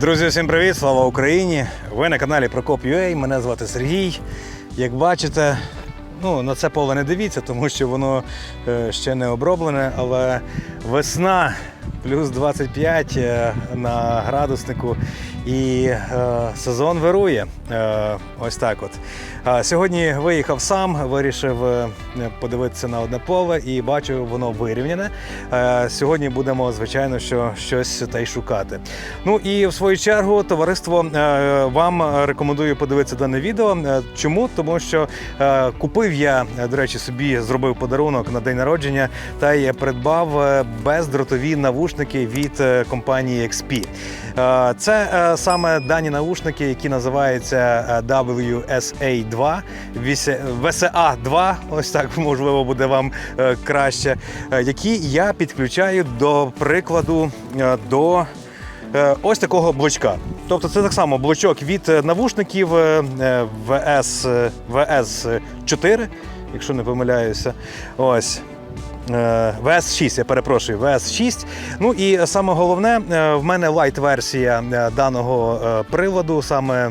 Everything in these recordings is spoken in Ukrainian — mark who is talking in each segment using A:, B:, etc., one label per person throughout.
A: Друзі, всім привіт! Слава Україні! Ви на каналі Прокоп.ua, мене звати Сергій. Як бачите, ну, на це поле не дивіться, тому що воно е, ще не оброблене, але весна плюс 25 е, на градуснику і е, сезон вирує. Ось так от. Сьогодні виїхав сам, вирішив е, подивитися на одне поле і бачу, воно вирівняне. Е, Сьогодні будемо, звичайно, що щось та й шукати. Ну і в свою чергу, товариство, е, вам рекомендую подивитися дане відео. Чому? Тому що купив я, до речі, собі зробив подарунок на день народження та й придбав бездротові навушники від компанії XP. Це саме дані навушники, які називаються е, WSA2, VSA 2, ось так можливо буде вам е, краще, е, які я підключаю до прикладу е, до ось такого блочка. Тобто це так само блочок від навушників VS, е, VS4, якщо не помиляюся. Ось. Е, VS6, я перепрошую, VS6. Ну і саме головне, е, в мене лайт-версія е, даного приладу, саме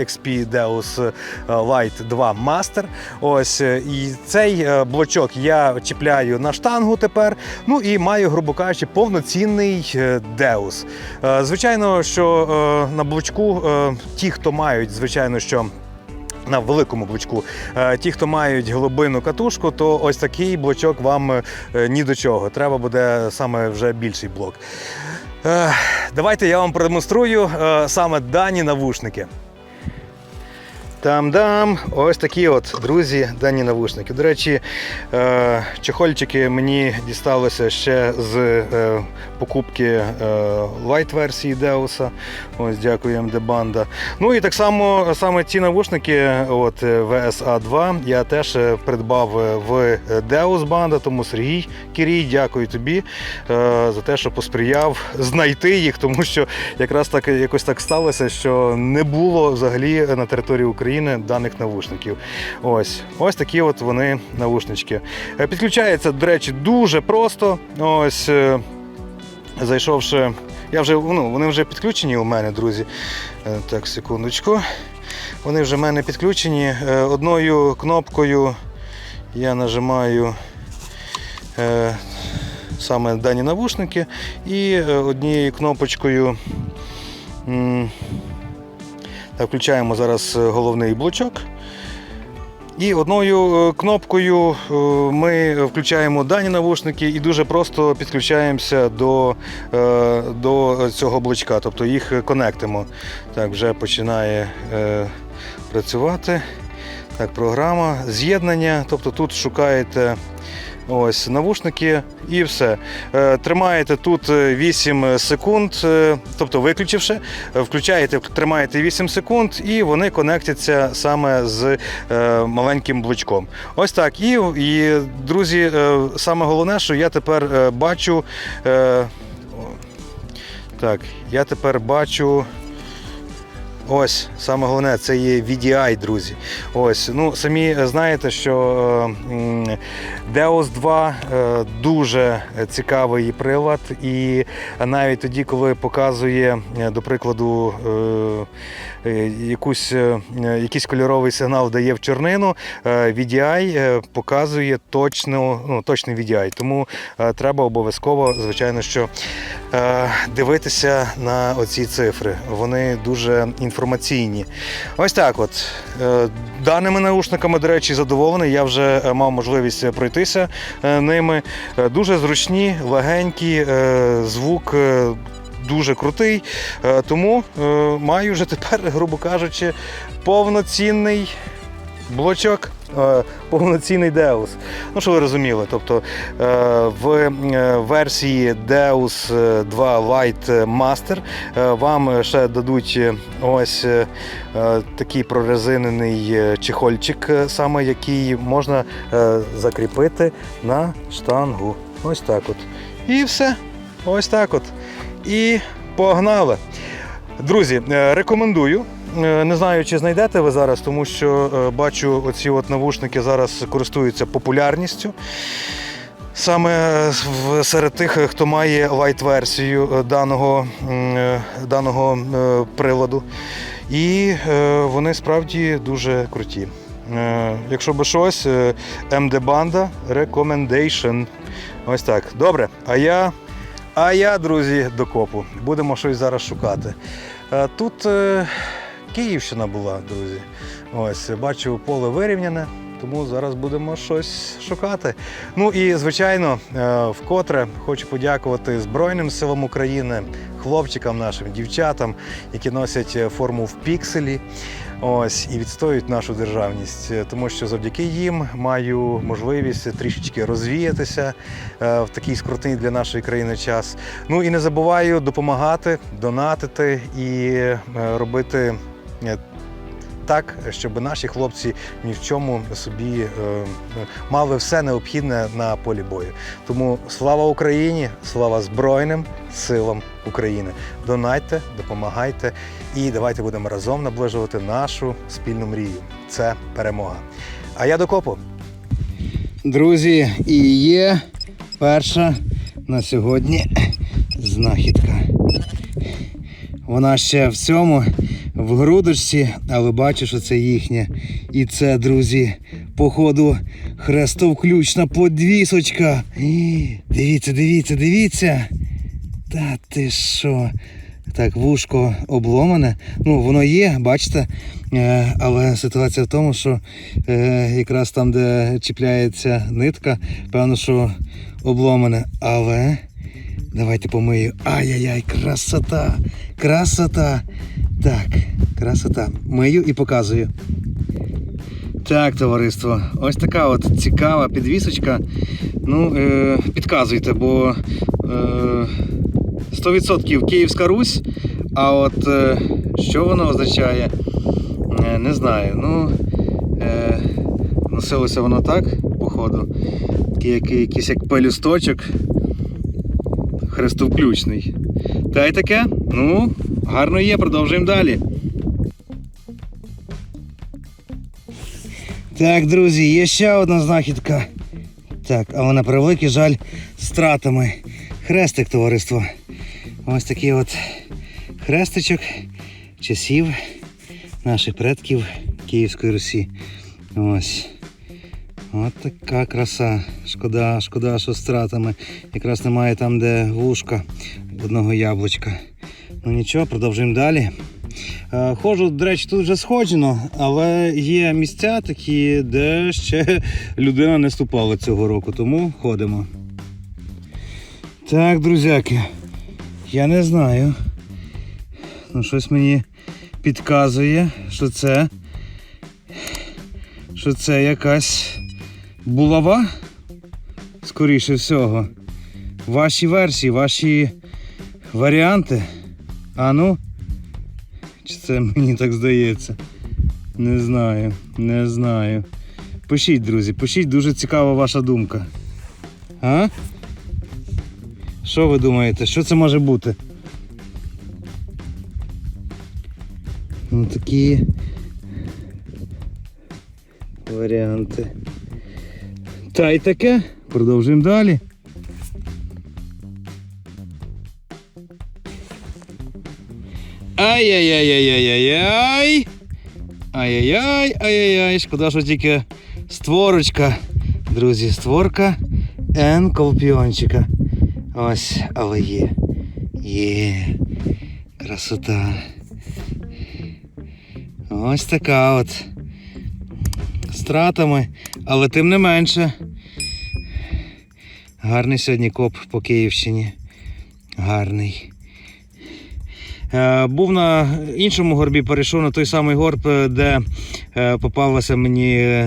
A: XP Deus Lite 2 Master. Ось і цей блочок я чіпляю на штангу тепер. Ну і маю, грубо кажучи, повноцінний Deus. Звичайно, що на блочку ті, хто мають, звичайно, що на великому блочку. Е, Ті, хто мають глибину катушку, то ось такий блочок вам е, ні до чого. Треба буде саме вже більший блок. Е, Давайте я вам продемонструю саме дані навушники. Там-дам, ось такі от, друзі, дані навушники. До речі, е, чехольчики мені дісталися ще з е, покупки е, лайт-версії Деуса. Ось, дякую МД. Ну і так само саме ці навушники, от е, VSA2, я теж е, придбав е, в Deus Банда, тому Сергій Кірій, дякую тобі е, за те, що посприяв знайти їх, тому що якраз так якось так сталося, що не було взагалі на території України даних навушників. Ось ось такі от вони навушнички. Е, Підключається, до речі, дуже просто. Ось е, зайшовши. Я вже ну, вони вже підключені у мене, друзі. Е, Так, секундочку. Вони вже в мене підключені. Одною кнопкою я нажимаю саме дані навушники і однією кнопочкою. Так, включаємо зараз е, головний блочок. І одною е, кнопкою е, ми включаємо дані навушники і дуже просто підключаємося до, е, до цього блочка, тобто їх конектимо. Так, вже починає е, працювати. Так, програма, з'єднання, тобто тут шукаєте ось навушники і все. Е, Тримаєте тут е, 8 секунд, е, тобто виключивши, е, включаєте, тримаєте 8 секунд, і вони конектяться саме з е, маленьким блочком. Ось так. І, і друзі, е, саме головне, що я тепер е, бачу. е, Так, я тепер бачу. Ось саме головне, це є VDI, друзі. Ось, ну самі знаєте, що е, м, Deus 2 е, дуже цікавий прилад, і навіть тоді, коли показує, е, до прикладу, е, е, якусь, е, якийсь кольоровий сигнал дає в чорнину, е, VDI е, показує точно, ну, точний VDI. Тому е, треба обов'язково, звичайно, що е, дивитися на оці цифри. Вони дуже інформаційні. Ось так от. Е, Даними наушниками, до речі, задоволений. Я вже е, мав можливість пройтися е, ними. Е, Дуже зручні, легенькі, звук. Дуже крутий, тому маю вже тепер, грубо кажучи, повноцінний блочок, повноцінний Deus. Ну, що ви розуміли, тобто е, в е, версії Deus 2 Lite Master е, вам ще дадуть е, ось е, е, такий прорезинений е, чехольчик, е, саме який можна е, закріпити на штангу. Ось так от. І все. Ось так от. І погнали. Друзі, е, рекомендую. Е, Не знаю, чи знайдете ви зараз, тому що е, бачу, оці от навушники зараз користуються популярністю. саме серед тих, хто має лайт-версію е, даного, даного приладу. І вони справді дуже круті. Якщо би щось, Banda Recommendation. Ось так. Добре. А я, а я, друзі, до копу. Будемо щось зараз шукати. Тут Київщина була, друзі. Ось, бачу, поле вирівняне, тому зараз будемо щось шукати. Ну і звичайно, е, вкотре хочу подякувати Збройним силам України, хлопчикам нашим, дівчатам, які носять е, форму в пікселі. Ось і відстоюють нашу державність, Е, тому що завдяки їм маю можливість трішечки розвіятися в такий скрутний для нашої країни час. Ну і не забуваю допомагати, донатити і робити так, щоб наші хлопці ні в чому собі е, мали все необхідне на полі бою. Тому слава Україні, слава Збройним силам України. Донайте, допомагайте і давайте будемо разом наближувати нашу спільну мрію. Це перемога. А я до копу. Друзі, і є перша на сьогодні знахідка. Вона ще в цьому, в грудочці, але бачу, що це їхнє. І це, друзі, походу, хрестовключна подвісочка. Дивіться, дивіться, дивіться. Та ти що? Так, вушко обломане. Ну, воно є, бачите. Е, але ситуація в тому, що е, якраз там, де чіпляється нитка, певно, що обломане. Але давайте помию. Ай-яй-яй, красота! Красота! Так, красота. Мию і показую. Так, товариство, ось така от цікава підвісочка. Ну, е, підказуйте, бо е, 100% Київська Русь, а от е, що воно означає, е, не знаю. Ну, е, носилося воно так, походу. Такий як, якийсь як пелюсточок хрестовключний. Та й таке, ну, гарно є, продовжуємо далі. Так, друзі, є ще одна знахідка. Так, але на превеликий жаль з стратами. Хрестик товариство. Ось такий от хрестичок часів наших предків Київської Русі. Ось. От така краса. Шкода, шкода, що з стратами. Якраз немає там, де вушка одного яблучка. Ну нічого, продовжуємо далі. Е, Ходжу, до речі, тут вже сходжено, але є місця такі, де ще людина не ступала цього року, тому ходимо. Так, друзяки, я не знаю. Ну, щось мені підказує, що це. Що це якась булава. Скоріше всього. Ваші версії, ваші варіанти. А ну. Чи це мені так здається? Не знаю, не знаю. Пишіть, друзі, пишіть, дуже цікава ваша думка. А? Що ви думаєте? Що це може бути? Ну такі варіанти. Та й таке. Продовжуємо далі. Ай-яй-яй-яй-яй-яй. Ай-яй-яй, ай-яй-яй. Шкода, що тільки створочка. Друзі, створка Н колпіончика. Ось, але є. Є. Красота. Ось така от. З тратами, але тим не менше. Гарний сьогодні коп по Київщині. Гарний. Е, Був на іншому горбі, перейшов на той самий горб, е, де е, попалася мені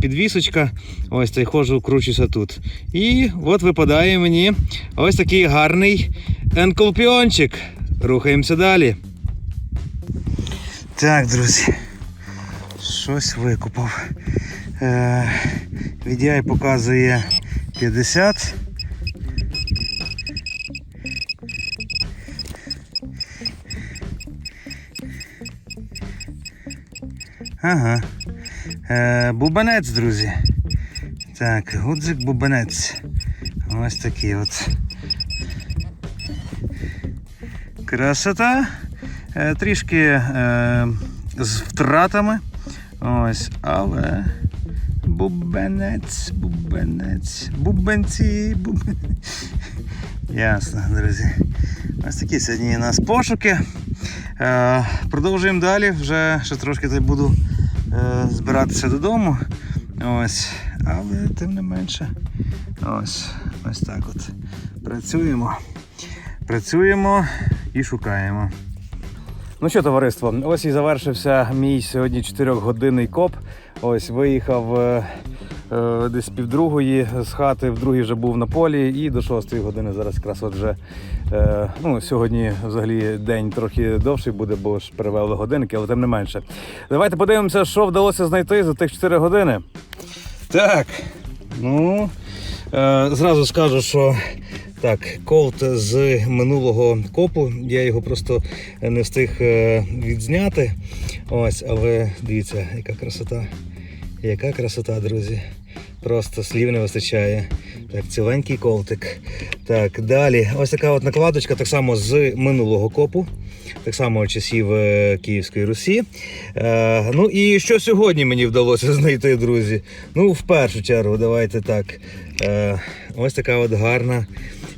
A: підвісочка. Ось та й ходжу, кручуся тут. І от випадає мені ось такий гарний енколпіончик. Рухаємося далі. Так, друзі. Щось викупав. Е, показує 50. Ага. Е, бубенець, друзі. Так, гудзик бубенець. Ось такі от. Красота. Е, Трішки е, з втратами. Ось, але бубенець, бубенець, бубенці, бубен... Ясно, друзі. Ось такі сьогодні у нас пошуки. Е, продовжуємо далі. Вже ще трошки буду е, збиратися додому. Ось. Але тим не менше. Ось, ось так от. Працюємо. Працюємо і шукаємо. Ну що, товариство, ось і завершився мій сьогодні 4-годинний коп. Ось виїхав е, десь півдругої з хати, вдругій вже був на полі і до 6 години зараз якраз от вже. Е, ну, сьогодні взагалі день трохи довший буде, бо ж перевели годинники, але тим не менше. Давайте подивимося, що вдалося знайти за тих 4 години. Так, ну е, зразу скажу, що так, колт з минулого копу. Я його просто не встиг е, відзняти. Ось, але дивіться, яка красота. Яка красота, друзі. Просто слів не вистачає. Так, ціленький колтик. Так, далі. Ось така от накладочка, так само з минулого копу. Так само часів е, Київської Русі. Е, ну і що сьогодні мені вдалося знайти, друзі? Ну, в першу чергу, давайте так. Е, ось така от гарна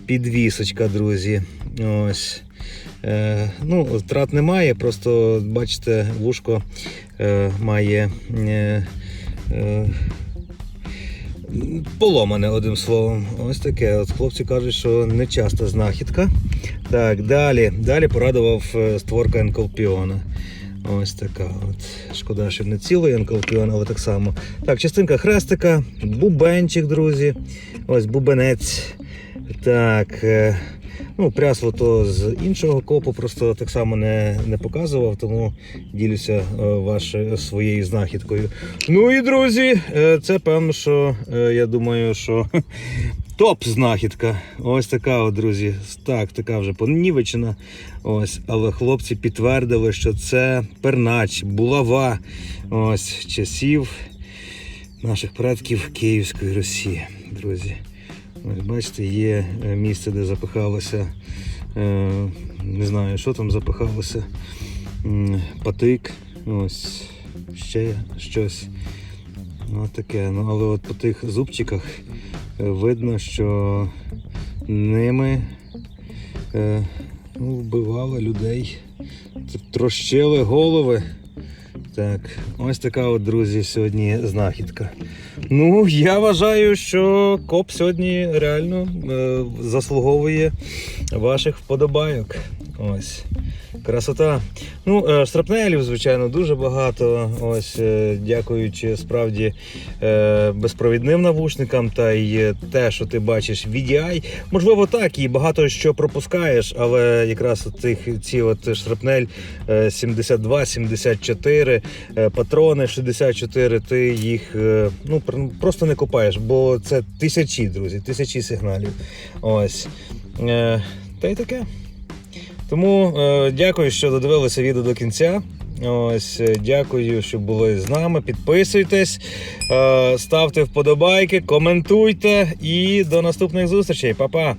A: підвісочка, друзі. Ось. Е, ну, втрат немає, просто бачите, вушко е, має. Е, Поломане одним словом. Ось таке. От хлопці кажуть, що не часто знахідка. Так, далі. Далі порадував е, створка енколпіона. Ось така. От. Шкода, що не цілий енколпіон, але так само. Так, частинка хрестика, бубенчик, друзі. Ось бубенець. Так. Е, Ну, прясло то з іншого копу, просто так само не, не показував, тому ділюся е, ваш, своєю знахідкою. Ну і друзі, е, це певно, що е, я думаю, що топ знахідка. Ось така, от, друзі. Так, така вже понівечена. Ось, але хлопці підтвердили, що це пернач, булава. Ось часів наших предків Київської Росії, друзі. Ось бачите, є е, місце, де запихалося. е, Не знаю, що там запихалося. Патик. Ось ще щось. Ну, таке. Ну, але от по тих зубчиках е, видно, що ними ну, вбивали людей, трощили голови. Так, ось така от, друзі, сьогодні знахідка. Ну, я вважаю, що коп сьогодні реально е, заслуговує ваших вподобайок. Ось. Красота. Ну, е, шрапнелів, звичайно, дуже багато. Ось, е, дякуючи справді е, безпровідним навушникам та й те, що ти бачиш VDI. Можливо, так, і багато що пропускаєш, але якраз цих ці от шрапнель е, 72, 74, е, патрони 64, ти їх ну, просто не копаєш, бо це тисячі, друзі, тисячі сигналів. Ось. Та й таке. Тому е, дякую, що додивилися відео до кінця. Ось, е, дякую, що були з нами. Підписуйтесь, е, ставте вподобайки, коментуйте і до наступних зустрічей. Па-па!